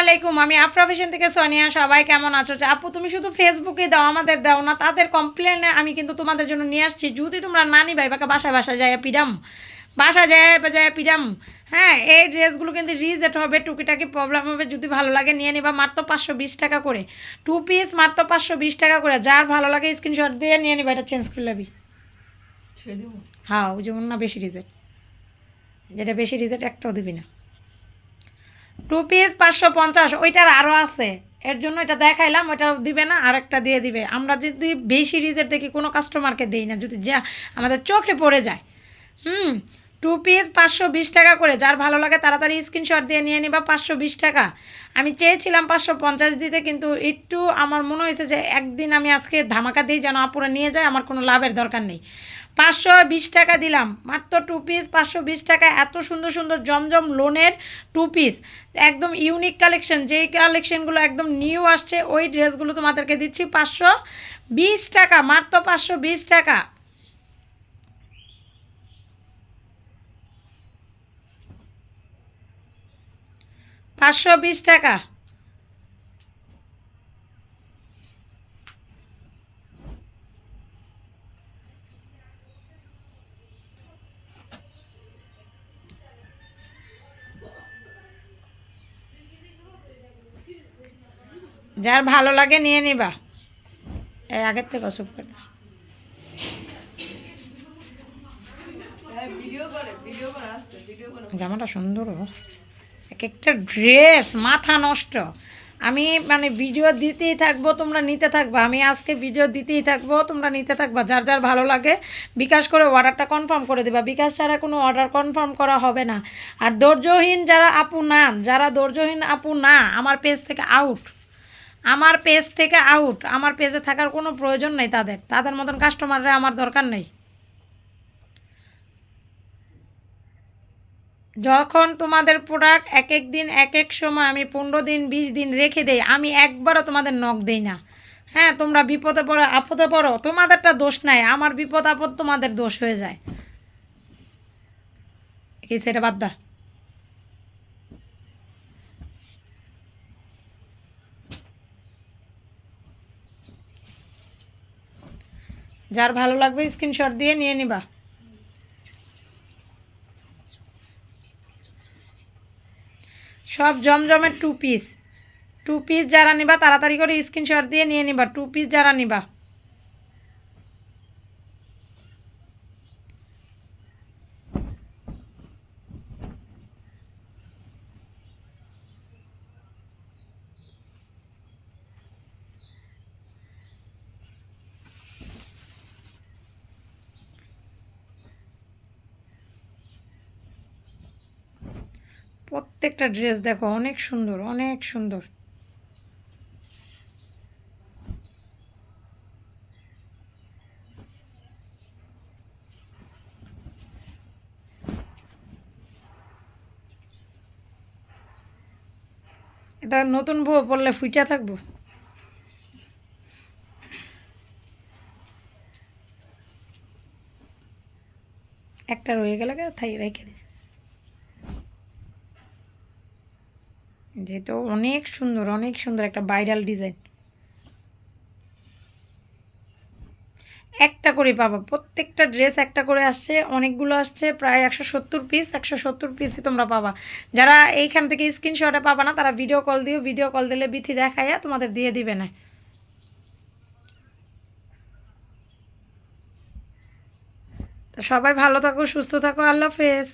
আলাইকুম আমি আফরা ফ্যাশন থেকে সোনিয়া সবাই কেমন আছো? আপু তুমি শুধু ফেসবুকে দাও আমাদের দাও না তাদের কমপ্লেনে আমি কিন্তু তোমাদের জন্য নিয়ে আসছি। যদি তোমরা নানি ভাই বাকে বাসায় বাসায় যায় পিডাম বাসা যায় বা যায় পিডাম হ্যাঁ এই ড্রেসগুলো কিন্তু রিজেট হবে টুকিটাকি প্রবলেম হবে যদি ভালো লাগে নিয়ে নিবা মাত্র পাঁচশো বিশ টাকা করে। টু পিস মাত্র পাঁচশো বিশ টাকা করে যার ভালো লাগে স্ক্রিনশট দিয়ে নিয়ে নিবা এটা চেঞ্জ করে নেবি। হ্যাঁ ওই যেমন না বেশি রিজেট যেটা বেশি রিজেট একটাও দিবি না। টু পিস পাঁচশো পঞ্চাশ, ওইটার আরও আছে। এর জন্য এটা দেখাইলাম, ওইটা দিবে না আর একটা দিয়ে দিবে। আমরা যদি বেশি রিজের দেখি, কোনো কাস্টমারকে দিই না, যদি যা আমাদের চোখে পড়ে যায়। হুম টু পিস পাঁচশো বিশ টাকা করে, যার ভালো লাগে তাড়াতাড়ি স্ক্রিনশট দিয়ে নিয়ে নিবা পাঁচশো বিশ টাকা। আমি চেয়েছিলাম পাঁচশো পঞ্চাশ দিতে, কিন্তু একটু আমার মনে হয়েছে যে একদিন আমি আজকে ধামাকা দিই যেন আপুরে নিয়ে যায় আমার কোনো লাভের দরকার নেই। পাঁচশো বিশ টাকা দিলাম, মাত্র টু পিস পাঁচশো বিশ টাকা, এত সুন্দর সুন্দর জমজম লোনের টু পিস একদম ইউনিক কালেকশন যেই কালেকশনগুলো একদম নিউ আসছে, ওই ড্রেসগুলো তোমাদেরকে দিচ্ছি পাঁচশো বিশ টাকা, মাত্র পাঁচশো বিশ টাকা। পাঁচশো বিশ টাকা। যার ভালো লাগে নিয়ে নিবা। এই আগের থেকে অসুখ করে জামাটা সুন্দর। এক একটা ড্রেস, মাথা নষ্ট। আমি মানে ভিডিও দিতেই থাকব, তোমরা নিতে থাকবে। আমি আজকে ভিডিও দিতেই থাকব, তোমরা নিতে থাকবা। যার যার ভালো লাগে, বিকাশ করে অর্ডারটা কনফার্ম করে দেবা। বিকাশ ছাড়া কোনো অর্ডার কনফার্ম করা হবে না। আর ধৈর্যহীন যারা আপু না, যারা ধৈর্যহীন আপু না, আমার পেজ থেকে আউট আমার পেজ থেকে আউট আমার পেজে থাকার কোনো প্রয়োজন নেই তাদের। তাদের মতন কাস্টমাররা আমার দরকার নেই। যখন তোমাদের প্রোডাক্ট এক এক দিন এক এক সময় আমি পনেরো দিন, বিশ দিন রেখে দেই, আমি একবারও তোমাদের নখ দেই না। হ্যাঁ তোমরা বিপদে পড়ো, আপদে পড়ো, তোমাদেরটা দোষ নাই, আমার বিপদ, আপদ তোমাদের দোষ হয়ে যায়। কি সেটা বাদ দা যার ভালো লাগবে স্ক্রিনশট দিয়ে নিয়ে নিবা। সব জমজমের টু পিস টু পিস যারা নিবা, তাড়াতাড়ি করে স্ক্রিনশট দিয়ে নিয়ে নিবা। টু পিস যারা নিবা। প্রত্যেকটা ড্রেস দেখো, অনেক সুন্দর অনেক সুন্দর। এটা নতুন বউ পড়লে ফুইটা থাকব? একটা রয়ে গেলে থাই রেখে দিস যেটা অনেক সুন্দর অনেক সুন্দর একটা ভাইরাল ডিজাইন একটা করে পাবা। প্রত্যেকটা ড্রেস একটা করে আসছে, অনেকগুলো আসছে, প্রায় একশো সত্তর পিস একশো সত্তর পিসই তোমরা পাবা। যারা এইখান থেকে স্ক্রিনশটে পাবা না, তারা ভিডিও কল দিও ভিডিও কল দিলে বিথি দেখাইয়া তোমাদের দিয়ে দিবে না। তো সবাই ভালো থাকো, সুস্থ থাকো, আল্লাহ হাফেজ।